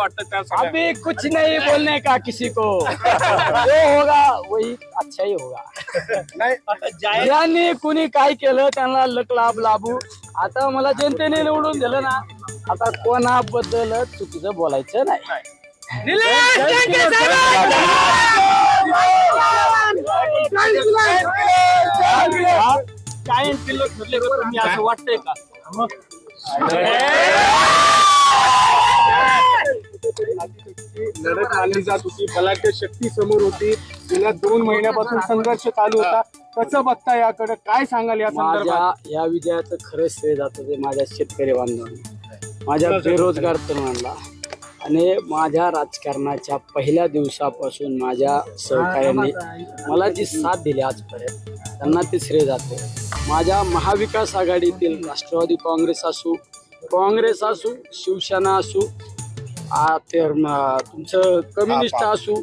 वाटतं त्या सगळ्या? अभी कुछ नहीं बोलने का किसी को। जो होगा वही अच्छा ही होगा। नाही. ज्यांनी कुणी काय केलं त्यांना लक लाभ लाभू. आता मला जनतेने निवडून दिलं ना आता कोणाबद्दल चुकीचं बोलायचं नाही. काय? किल्लो ठरले मी असं वाटतंय का? लढत मानली जात होती. बलाढ्य शक्ती समोर होती. गेल्या दोन महिन्यापासून संघर्ष चालू होता. कसं बघता याकडे? काय सांगाल या संदर्भात? माझ्या या विजयाचं खरंच श्रेय जातं ते माझ्या शेतकरी बांधवांना. माझ्या बेरोजगार तरुणांना. आणि माझ्या राजकारणाच्या पहिल्या दिवसापासून माझ्या सहकार्याने मला जी साथ दिली आजपर्यंत त्यांना ते श्रेय जाते. माझ्या महाविकास आघाडीतील राष्ट्रवादी काँग्रेस असू काँग्रेस असू शिवसेना असू आ, ते म, तुमचं कम्युनिस्ट असू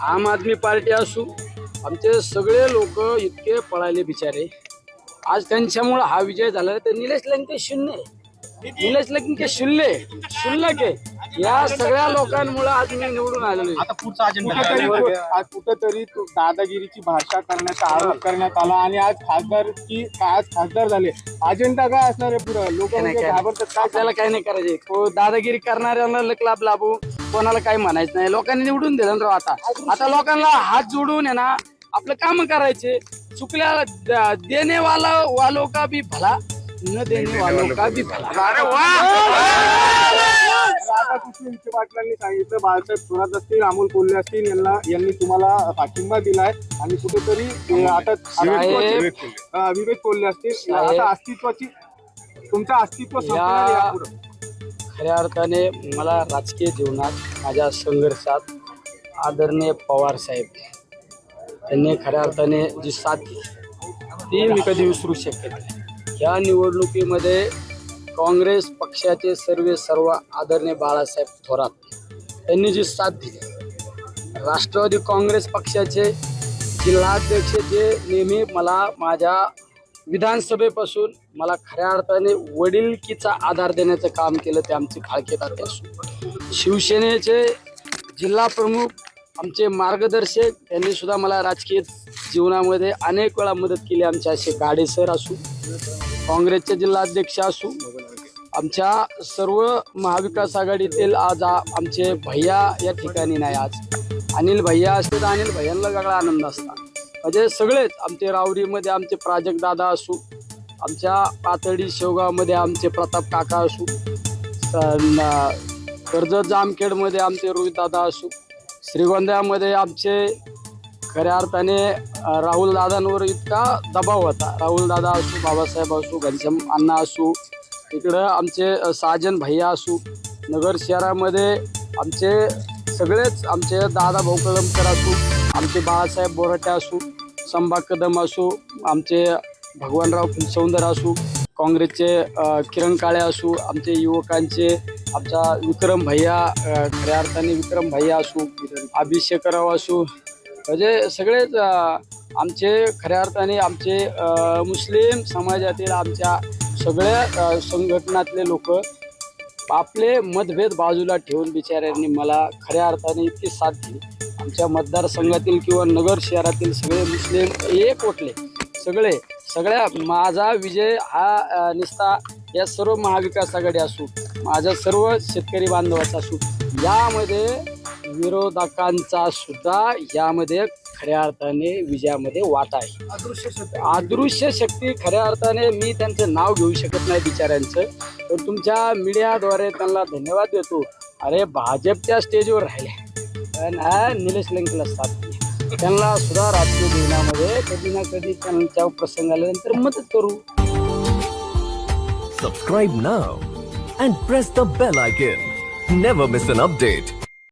आम आदमी पार्टी असू आमचे सगळे लोक इतके पळाले बिचारे. आज त्यांच्यामुळे हा विजय झाला. तर निलेश लंके शून्य आहे. निलेश लंके शून्य शुल्लक आहे या सगळ्या लोकांमुळे आज मी निवडून आलेलो आहे. आता पुढचा अजेंडा कुठेतरी? आज कुठेतरी तो दादागिरीची भाषा करण्याचा आरोप करण्यात आला आणि आज खासदार की आज खासदार झाले. अजेंडा काय असणार आहे पुढं? लोक काय नाही, म्हणजे काय नाही. घाबरतात. काय आपल्याला काही नाही करायचे को दादागिरी करणाऱ्यांना लक लाभ लाभू कोणाला काही म्हणायचं नाही. लोकांनी निवडून दिलं ना राव आता. आता लोकांना हात जोडून आहे ना आपलं काम करायचे. चुकल्या द- देणे वाला वालो का भी भला न देणे वालो का भी भला अरे वा! राधाकृष्ण पाटलांनी सांगितलं बाळासाहेब थोरात असतील अमोल कोल्हे असतील यांना यांनी तुम्हाला पाठिंबा दिलाय. आणि कुठेतरी आता अं, विवेक कोल्हे असतील. आता अस्तित्वाची तुमचं अस्तित्व संपणार यापुढं. खऱ्या अर्थाने मला राजकीय जीवनात माझ्या संघर्षात आदरणीय पवार साहेब त्यांनी खऱ्या अर्थाने जी साथ दिली ती मी कधी विसरू शकत नाही. या निवडणुकीमध्ये काँग्रेस पक्षाचे सर्व सर्व आदरणीय बाळासाहेब थोरात यांनी जी साथ दिली. राष्ट्रवादी काँग्रेस पक्षाचे जिल्हाध्यक्ष जे नेहमी मला माझ्या विधानसभेपासून मला खऱ्या अर्थाने वडीलकीचा आधार देण्याचं काम केलं ते आमचे खाळके ताते शिवसेनेचे जिल्हा प्रमुख आमचे मार्गदर्शक त्यांनी सुद्धा मला राजकीय जीवनामध्ये अनेक वेळा मदत केली आमचे असे गाडे सर असू काँग्रेसचे जिल्हाध्यक्ष असू आमच्या सर्व महाविकास आघाडीतील आज आमचे भैया या ठिकाणी नाही आज. अनिल भैया असते तर अनिल भैयांना वेगळा आनंद असतात म्हणजे सगळेच आमचे रावरीमध्ये आमचे प्राजक्त दादा असू आमच्या पातळी शेवगावमध्ये आमचे प्रताप काका असू कर्जत जामखेडमध्ये आमचे रोहितदादा असू श्रीगोंद्यामध्ये आमचे खऱ्या अर्थाने राहुल दादांवर इतका दबाव होता. राहुल दादा असू बाबासाहेब असू घनश्याम अण्णा असू इकडं आमचे साजन भैया असू नगर शहरामध्ये आमचे सगळेच आमचे दादा भाऊ कदमकर असू आमचे बाळासाहेब बोराटे असू संभा कदम असू आमचे भगवानराव सौंदर असू काँग्रेसचे किरण काळे असू आमचे युवकांचे आमचा विक्रम भैया खऱ्या अर्थाने विक्रम भैया असू अभिषेकराव असू म्हणजे सगळेच आमचे खऱ्या अर्थाने आमचे मुस्लिम समाजातील आमच्या सगळ्या संघटनातले लोक आपले मतभेद बाजूला ठेवून बिचाऱ्यांनी मला खऱ्या अर्थाने इतकी साथ दिली. आमच्या मतदारसंघातील किंवा नगर शहरातील सगळे मुस्लिम एक उठले सगळे सगळ्या माझा विजय हा निस्ता या सर्व महाविकास आघाडी असू माझ्या सर्व शेतकरी बांधवाचा असू यामध्ये विरोधकांचा सुद्धा यामध्ये खऱ्या अर्थाने विजयामध्ये वाटा आहे अदृश्य शक्ती खऱ्या अर्थाने मी त्यांचं नाव घेऊ शकत नाही बिचाऱ्यांचं तर तुमच्या मीडियाद्वारे त्यांना धन्यवाद देतो अरे भाजपच्या स्टेजवर राहिले पण हा निलेश लंकेला साथ दिली. त्यांना सुद्धा राजकीय जीवनामध्ये कधी ना कधी त्यांच्या प्रसंग आल्यानंतर मदत करू Subscribe now and press the bell icon. Never miss an update.